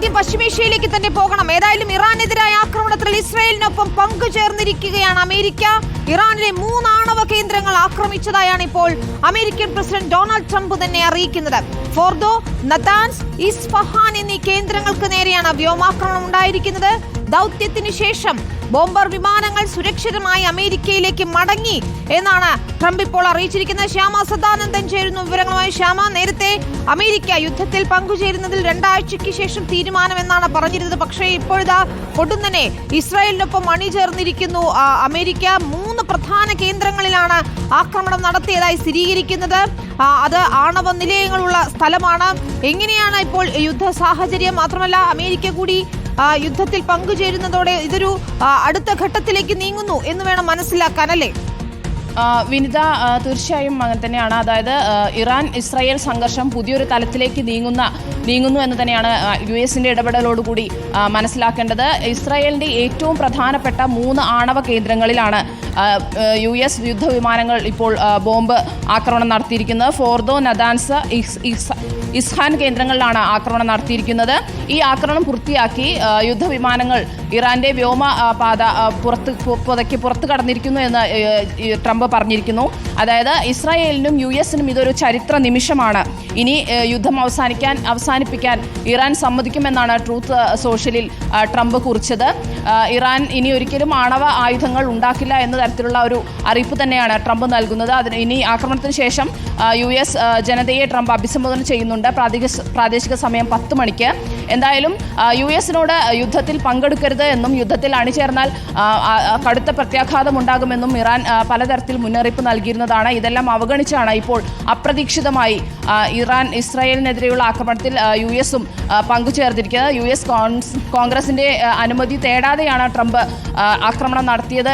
ആദ്യം പശ്ചിമേഷ്യയിലേക്ക് തന്നെ പോകണം. ഏതായാലും ഇറാനെതിരായ ആക്രമണത്തിൽ ഇസ്രായേലിനൊപ്പം പങ്കുചേർന്നിരിക്കുകയാണ് അമേരിക്ക. ഇറാനിലെ മൂന്നാണവ കേന്ദ്രങ്ങൾ ആക്രമിച്ചതായാണ് ഇപ്പോൾ അമേരിക്കൻ പ്രസിഡന്റ് ഡൊണാൾഡ് ട്രംപ് തന്നെ അറിയിക്കുന്നത്. ഫോർദോ നതാൻസ് ഇസ്ഫഹാൻ എന്നീ കേന്ദ്രങ്ങൾക്ക് നേരെയാണ് വ്യോമാക്രമണം ഉണ്ടായിരിക്കുന്നത്. ദൗത്യത്തിന് ശേഷം ബോംബർ വിമാനങ്ങൾ സുരക്ഷിതമായി അമേരിക്കയിലേക്ക് മടങ്ങി എന്നാണ് ട്രംപ് ഇപ്പോൾ അറിയിച്ചിരിക്കുന്നത്. ശ്യാമ സദാനന്ദൻ ചേരുന്നു വിവരങ്ങളുമായി. ശ്യാമ നേരത്തെ അമേരിക്ക യുദ്ധത്തിൽ പങ്കുചേരുന്നതിൽ രണ്ടാഴ്ചയ്ക്ക് ശേഷം തീരുമാനമെന്നാണ് പറഞ്ഞിരുന്നത്. പക്ഷേ ഇപ്പോഴിതാ ഒട്ടും തന്നെ ഇസ്രായേലിനൊപ്പം അണിചേർന്നിരിക്കുന്നു അമേരിക്ക മൂന്ന് പ്രധാന കേന്ദ്രങ്ങളിലാണ് ആക്രമണം നടത്തിയതായി സ്ഥിരീകരിക്കുന്നത്. അത് ആണവ നിലയങ്ങളുള്ള സ്ഥലമാണ്. എങ്ങനെയാണ് ഇപ്പോൾ യുദ്ധ സാഹചര്യം മാത്രമല്ല അമേരിക്ക കൂടി യുദ്ധത്തിൽ പങ്കുചേരുന്നതോടെ ഇതൊരു അടുത്ത ഘട്ടത്തിലേക്ക് നീങ്ങുന്നു എന്ന് വേണം മനസ്സിലാക്കാൻ അല്ലേ? വിനിത ആ, തീർച്ചയായും അങ്ങനെ തന്നെയാണ്. അതായത് ഇറാൻ ഇസ്രായേൽ സംഘർഷം പുതിയൊരു തലത്തിലേക്ക് നീങ്ങുന്ന നീങ്ങുന്നു എന്ന് തന്നെയാണ് ആ, യു എസിന്റെ ഇടപെടലോടുകൂടി മനസ്സിലാക്കേണ്ടത്. ഇസ്രായേലിന്റെ ഏറ്റവും പ്രധാനപ്പെട്ട മൂന്ന് ആണവ കേന്ദ്രങ്ങളിലാണ് ആ, ആ, യു എസ് യുദ്ധവിമാനങ്ങൾ ഇപ്പോൾ ബോംബ് ആക്രമണം നടത്തിയിരിക്കുന്നത് ഫോർദോ നദാൻസ് ഇസ്- ഇസ്- ഇസ്ഹാൻ കേന്ദ്രങ്ങളിലാണ് ആക്രമണം നടത്തിയിരിക്കുന്നത്. ഈ ആക്രമണം പൂർത്തിയാക്കി യുദ്ധവിമാനങ്ങൾ ഇറാന്റെ വ്യോമ പാത പുറത്ത് പുതക്കി പുറത്ത് കടന്നിരിക്കുന്നു എന്ന് ട്രംപ് പറഞ്ഞിരിക്കുന്നു. അതായത് ഇസ്രായേലിനും യു എസിനും ഇതൊരു ചരിത്ര നിമിഷമാണ്. ഇനി യുദ്ധം അവസാനിക്കാൻ അവസാനിപ്പിക്കാൻ ഇറാൻ സമ്മതിക്കുമെന്നാണ് ട്രൂത്ത് സോഷ്യലിൽ ട്രംപ് കുറിച്ചത്. ഇറാൻ ഇനി ഒരിക്കലും ആണവ ആയുധങ്ങൾ ഉണ്ടാക്കില്ല എന്ന തരത്തിലുള്ള ഒരു അറിയിപ്പ് തന്നെയാണ് ട്രംപ് നൽകുന്നത്. അതിന് ഇനി ആക്രമണത്തിന് ശേഷം യു എസ് ജനതയെ ട്രംപ് അഭിസംബോധന ചെയ്യുന്നുണ്ട് പ്രാദേശിക സമയം പത്ത് മണിക്ക്. എന്തായാലും യു എസിനോട് യുദ്ധത്തിൽ പങ്കെടുക്കരുത് എന്നും യുദ്ധത്തിൽ അണിചേർന്നാൽ കടുത്ത പ്രത്യാഘാതം ഉണ്ടാകുമെന്നും ഇറാൻ പലതരത്തിൽ മുന്നറിയിപ്പ് നൽകിയിരുന്നതാണ്. ഇതെല്ലാം അവഗണിച്ചാണ് ഇപ്പോൾ അപ്രതീക്ഷിതമായി ആ, ഇറാൻ ഇസ്രായേലിനെതിരെയുള്ള ആക്രമണത്തിൽ യു എസും ആ, പങ്കുചേർന്നിരിക്കുന്നത്. യു എസ് കോൺഗ്രസിന്റെ അനുമതി തേടാതെയാണ് ട്രംപ് ആക്രമണം നടത്തിയത്.